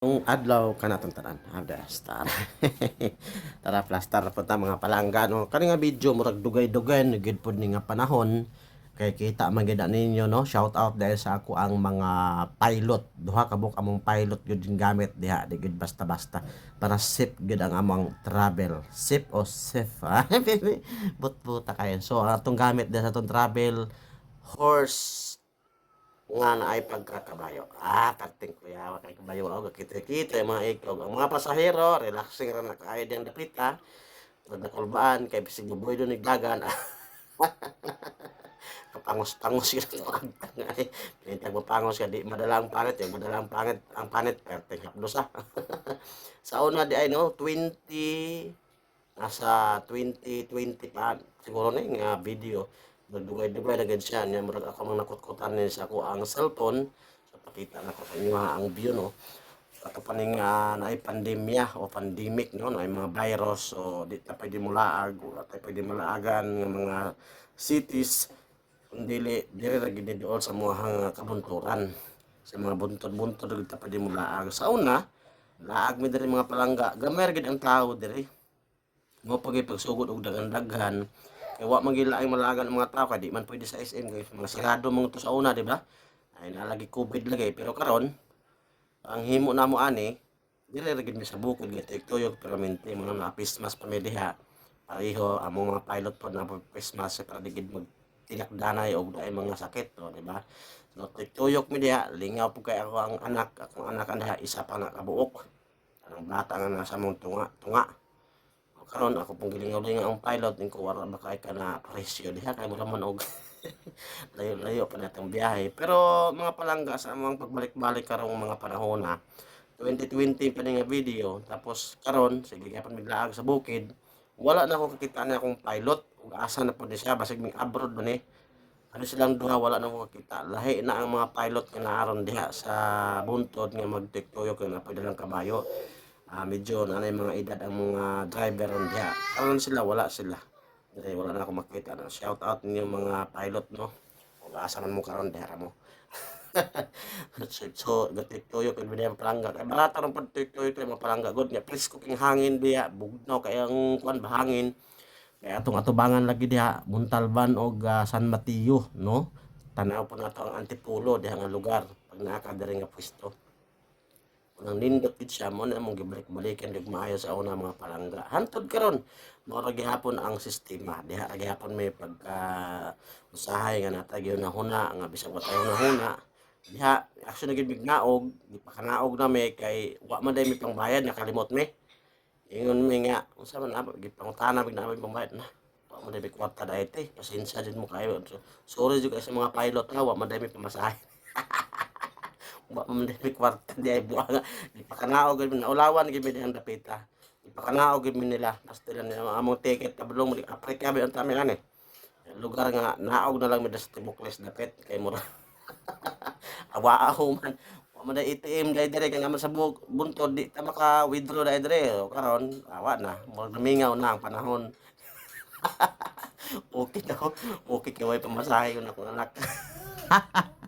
Kung adlaw ka natong tanan, abda star. Tara plastar po ta mga palangga no. Kani nga video murag dugay-dugay gid pod ni nga panahon kay kita man ninyo no. Shout out dahil sa ako ang mga pilot. Duha ka buk among pilot yung gamit diha di gid basta-basta para safe gid ang among travel. Safe o safe ha. But-buta kayo. So atong gamit diha sa atong travel horse nga ay pagkakabayo. Ah, kating kuya, kay kabayo ako, kita-kita mga iklog. Ang mga pasahero, relaxing ra na kaya diyang dapita. Pag nakulbaan, kay bisig buboy doon nagdagan. Kapangos-pangos yun ito. Pinintag mo pangos ka, di madala ang pangit. Yung madala ang pangit, ang panit, perting hapdos ha. Sa una di ay no, 20, nasa 2020 pa, siguro na yung video nagdugay-dugay na gid siya niya murag ako mang nakutkutan ni sa ako ang cellphone. So pakita na ko sa inyo ha, ang view no? Ato pa ning uh, naay pandemya o pandemic no? Naay mga virus o di ta pwede mulaag o ta pwede malaagan nga mga cities. Kundi dili ra gid di all sa mga kabunturan. Sa mga buntod-buntod gid ta pwede mulaag. Sa una laag mi diri mga palangga. Gamay gid ang tao diri. Mo pag pagsugod og daghan-daghan kaya wa man ay malagan ang mga tao kay di man pwede sa SM kay mga sirado mga to sa una di ba? Ay nalagi COVID lagi pero karon ang himo namo ani dire ra gid mi sa bukod gid tuyok pero minti mga na Christmas pa mi diha. Pareho among mga pilot po na Christmas para di gid mag tiyak danay og ay mga sakit to di ba? So tuyok mi diha lingaw po kay ako ang anak akong anak anha isa pa na kabuok. Ang bata nga nasa mong tunga tunga karon ako pong gilingaw-lingaw ang pilot ning ko wala ba kay ka na presyo diha kay mo man og layo-layo pa natang biyahe. Pero mga palangga sa among pagbalik-balik karong mga panahon na 2020 pa nga video tapos karon sige gyapon miglaag sa bukid wala na ako kakita na akong pilot. Ug asa na pud siya basig mig abroad man eh. Ano silang duha wala na ako kakita. Lahi na ang mga pilot nga naaron diha sa buntod nga magtiktoyo kay na pwede lang kabayo ah medyo nanay mga edad ang mga driver diha. Karon sila wala sila. Dili wala na ako makita na. Shout out ninyo mga pilot no. Kung asa man mo karon diha mo. so, so gatik toyo kay binya palangga. Kay barata ron pag toyo toyo mga palangga god nga presko king hangin diha. Bugnaw kay ang kuan bahangin. Kaya atong atubangan lagi diha Muntalban og uh, San Mateo no. Tanaw po nato ang Antipulo diha nga lugar pag naa ka diri nga pwesto nang nindot gid siya mo na mong gibalik-balikan dig maayo sa una mga palangga. Hantod karon mao ra gihapon ang sistema. Diha ra gihapon may pagka usahay nga natag yun na huna nga bisag wa tayo na huna. Diha action na gid bignaog di pa na may kay wa man day mi pangbayad nakalimot mi ingon mi nga unsa man aba gid pangutana bigna mi pangbayad na. Wa man day kwarta da ite pasensya din mo kayo. Sorry jud sa mga pilot ha wa man day mi pamasahe wa man di kwarta di ay buha nga di pa kanao gid na ulawan gid mi ang dapita. Di pa kanao gid mi nila. Basta lang among ticket kabulong mo di Afrika ba ang tami ani lugar nga naog na lang mi sa Timokles dapit kay mura. Awa ako man. Man day ATM dai dire kay sa bu- buntod di ta maka withdraw dai dire O, karon awa na. Murag namingaw na ang panahon. Okay daw. Okay kay way pamasahe ko na akong anak